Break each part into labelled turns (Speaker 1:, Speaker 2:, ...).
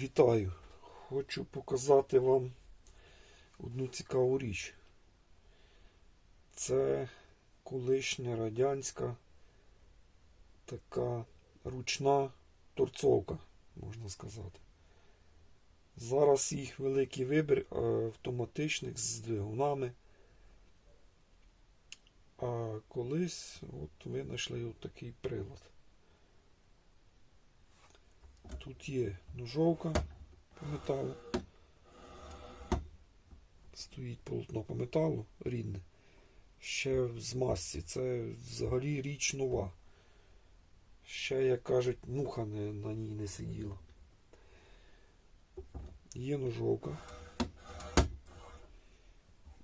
Speaker 1: Вітаю! Хочу показати вам одну цікаву річ. Це колишня радянська така ручна торцовка, можна сказати. Зараз їх великий вибір е, автоматичних з двигунами. А колись от винайшли от такий прилад. Тут є ножовка по металу. Стоїть полотно по металу рідне. Ще з масці. Це взагалі річ нова. Ще, як кажуть, муха не, на ній не сиділа. Є ножовка.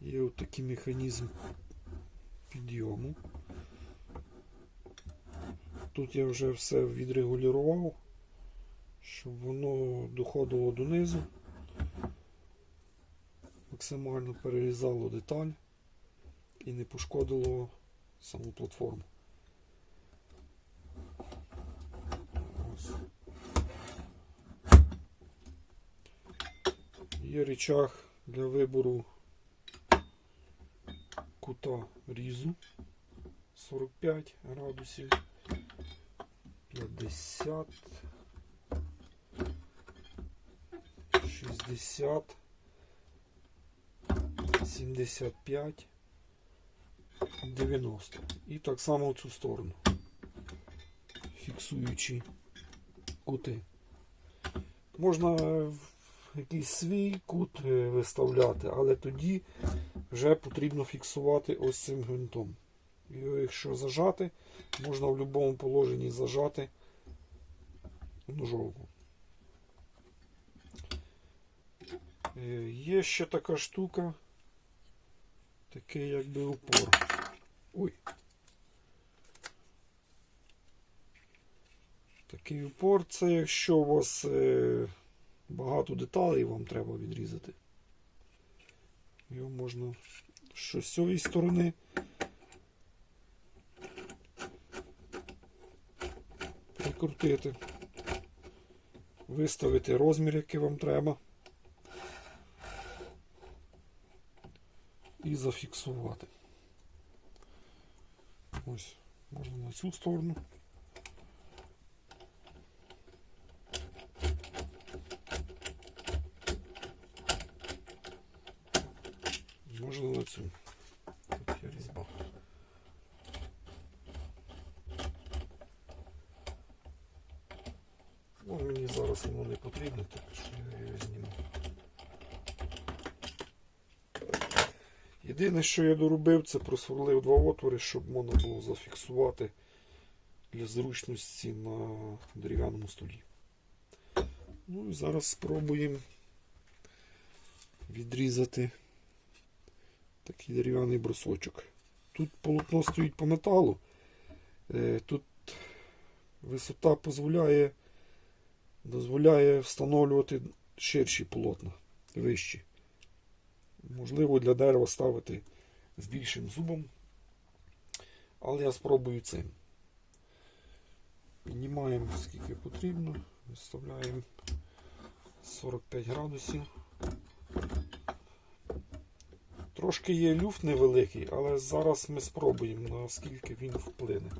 Speaker 1: Є отакий механізм підйому. Тут я вже все відрегулював щоб воно доходило донизу, максимально перерізало деталь і не пошкодило саму платформу. Ось. Є речах для вибору кута різу 45 градусів, 50 60, 75, 90. І так само в цю сторону, фіксуючи кути. Можна якийсь свій кут е, виставляти, але тоді вже потрібно фіксувати ось цим гвинтом. Його якщо зажати, можна в будь-якому положенні зажати ножовку. Є ще така штука, такий якби упор. Ой. Такий упор це якщо у вас е, багато деталей вам треба відрізати. Його можна що з цієї сторони. Прикрутити, виставити розмір, який вам треба. і зафіксувати. Ось, можна на цю сторону. Можна на цю. Тут є різьба. Ну, мені зараз воно не потрібно, так що я Єдине, що я доробив, це просверлив два отвори, щоб можна було зафіксувати для зручності на дерев'яному столі. Ну і зараз спробуємо відрізати такий дерев'яний брусочок. Тут полотно стоїть по металу. Е, Тут висота дозволяє, дозволяє встановлювати ширші полотна, вищі. Можливо, для дерева ставити з більшим зубом. Але я спробую цим. Піднімаємо скільки потрібно, виставляємо 45 градусів. Трошки є люфт невеликий, але зараз ми спробуємо, наскільки він вплине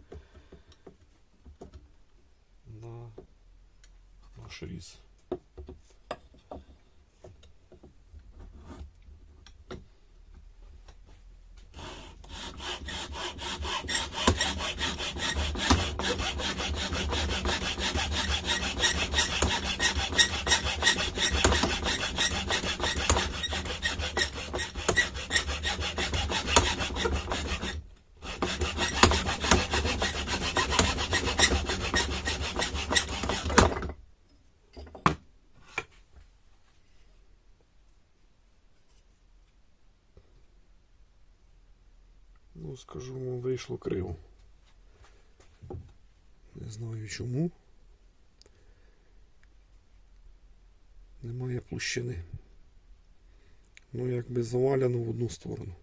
Speaker 1: Ну, скажу вийшло криво. Не знаю чому. Немає площини. Ну, якби заваляно в одну сторону.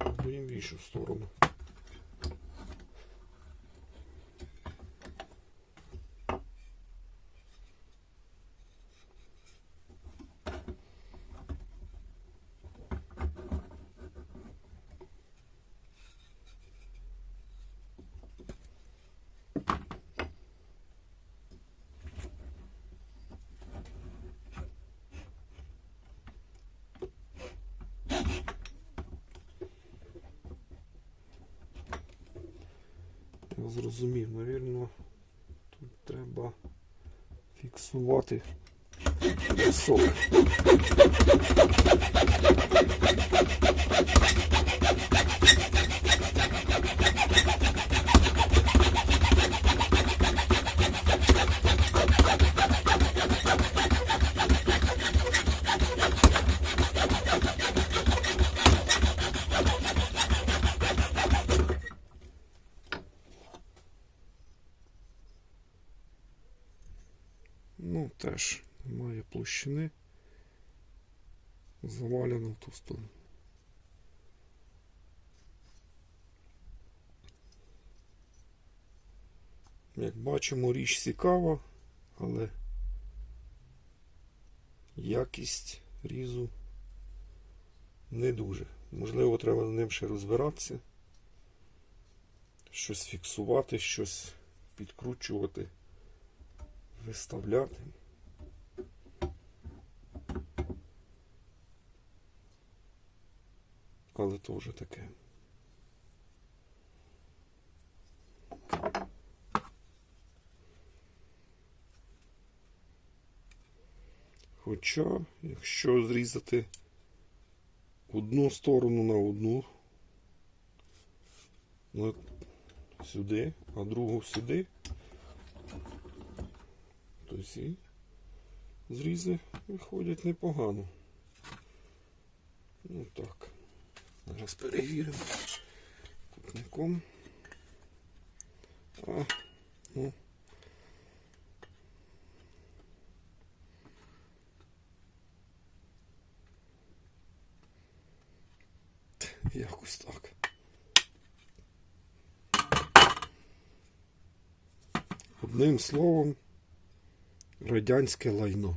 Speaker 1: Будемо в іншу сторону. Я зрозумів, навірно, тут треба фіксувати пісок. Ну, теж немає площини. Завалено в ту сторону. Як бачимо, річ цікава, але якість різу не дуже. Можливо, треба з ним ще розбиратися, щось фіксувати, щось підкручувати виставляти. Але то вже таке. Хоча, якщо зрізати одну сторону на одну, сюди, а другу сюди, то всі зрізи виходять непогано. Ну так. Зараз перевіримо кутником. А, ну. Якось так. Одним словом, радянське лайно.